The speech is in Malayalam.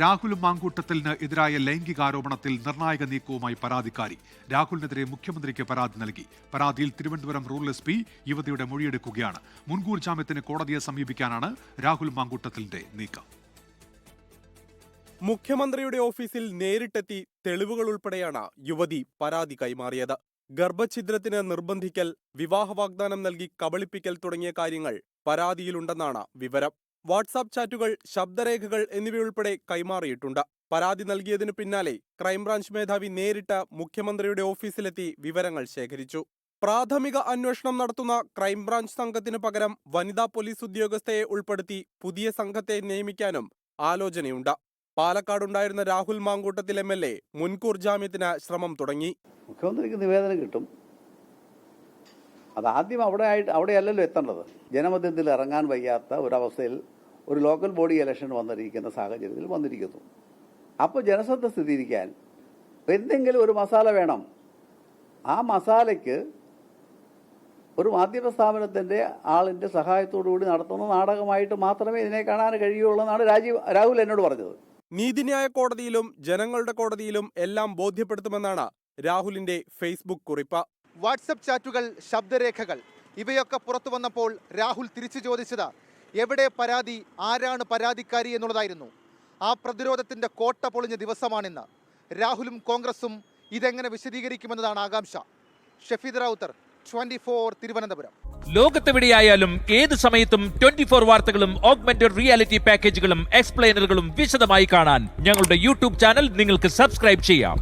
രാഹുൽ മാങ്കൂട്ടത്തിന് എതിരായ ലൈംഗികാരോപണത്തിൽ നിർണായക നീക്കവുമായി പരാതിക്കാരി. രാഹുലിനെതിരെ മുഖ്യമന്ത്രിക്ക് പരാതി നൽകി. പരാതിയിൽ തിരുവനന്തപുരം റൂറൽ എസ് പി യുവതിയുടെ മൊഴിയെടുക്കുകയാണ്. മുൻകൂർ ജാമ്യത്തിന് കോടതിയെ സമീപിക്കാനാണ് രാഹുൽ മാങ്കൂട്ടത്തിന്റെ നീക്കം. മുഖ്യമന്ത്രിയുടെ ഓഫീസിൽ നേരിട്ടെത്തി തെളിവുകൾ ഉൾപ്പെടെയാണ് യുവതി പരാതി കൈമാറിയത്. ഗർഭഛിദ്രത്തിന് നിർബന്ധിക്കൽ വിവാഹ വാഗ്ദാനം നൽകി കബളിപ്പിക്കൽ തുടങ്ങിയ കാര്യങ്ങൾ പരാതിയിലുണ്ടെന്നാണ് വിവരം. വാട്സാപ്പ് ചാറ്റുകൾ ശബ്ദരേഖകൾ എന്നിവയുൾപ്പെടെ കൈമാറിയിട്ടുണ്ട്. പരാതി നൽകിയതിനു പിന്നാലെ ക്രൈംബ്രാഞ്ച് മേധാവി നേരിട്ട് മുഖ്യമന്ത്രിയുടെ ഓഫീസിലെത്തി വിവരങ്ങൾ ശേഖരിച്ചു. പ്രാഥമിക അന്വേഷണം നടത്തുന്ന ക്രൈംബ്രാഞ്ച് സംഘത്തിനു പകരം വനിതാ പോലീസ് ഉദ്യോഗസ്ഥയെ ഉൾപ്പെടുത്തി പുതിയ സംഘത്തെ നിയമിക്കാനും ആലോചനയുണ്ട്. പാലക്കാടുണ്ടായിരുന്ന Rahul Mamkootathil M L A മുൻകൂർ ജാമ്യത്തിന് ശ്രമം തുടങ്ങി. മുഖ്യമന്ത്രിക്ക് നിവേദനം കിട്ടും. അത് ആദ്യം അവിടെ ആയിട്ട് അവിടെയല്ലല്ലോ എത്തേണ്ടത്. ജനമധ്യത്തിൽ ഇറങ്ങാൻ വയ്യാത്ത ഒരവസ്ഥയിൽ ഒരു ലോക്കൽ ബോഡി ഇലക്ഷൻ വന്നിരിക്കുന്ന സാഹചര്യത്തിൽ വന്നിരിക്കുന്നു. അപ്പോൾ ജനശ്രദ്ധ സ്ഥിരീകരിക്കാൻ എന്തെങ്കിലും ഒരു മസാല വേണം. ആ മസാലയ്ക്ക് ഒരു മാധ്യമ സ്ഥാപനത്തിന്റെ ആളിന്റെ സഹായത്തോടു കൂടി നടത്തുന്ന നാടകമായിട്ട് മാത്രമേ ഇതിനെ കാണാൻ കഴിയുള്ളൂ എന്നാണ് രാജീവ് രാഹുൽ എന്നോട് പറഞ്ഞത്. നീതിന്യായ കോടതിയിലും ജനങ്ങളുടെ കോടതിയിലും എല്ലാം ബോധ്യപ്പെടുത്തുമെന്നാണ് രാഹുലിന്റെ ഫേസ്ബുക്ക് കുറിപ്പ്. വാട്സപ്പ് ചാറ്റുകൾ ശബ്ദരേഖകൾ ഇവയൊക്കെ പുറത്തു വന്നപ്പോൾ രാഹുൽ തിരിച്ചു ചോദിച്ചത്. എവിടെ പരാതി ആരാണ് പരാതിക്കാരി എന്നുള്ളതായിരുന്നു. ആ പ്രതിരോധത്തിന്റെ കോട്ട പൊളിഞ്ഞ ദിവസമാണിന്ന്. രാഹുലും കോൺഗ്രസും ഇതെങ്ങനെ വിശദീകരിക്കുമെന്നതാണ് ആകാംക്ഷ. Shafeed Rawther twenty four Thiruvananthapuram. ലോകത്തെവിടെയായാലും ഏത് സമയത്തും ട്വന്റി ഫോർ വാർത്തകളും ഓഗ്മെന്റഡ് റിയാലിറ്റി പാക്കേജുകളും എക്സ്പ്ലെയിനറുകളും വിശദമായി കാണാൻ ഞങ്ങളുടെ യൂട്യൂബ് ചാനൽ നിങ്ങൾക്ക് സബ്സ്ക്രൈബ് ചെയ്യാം.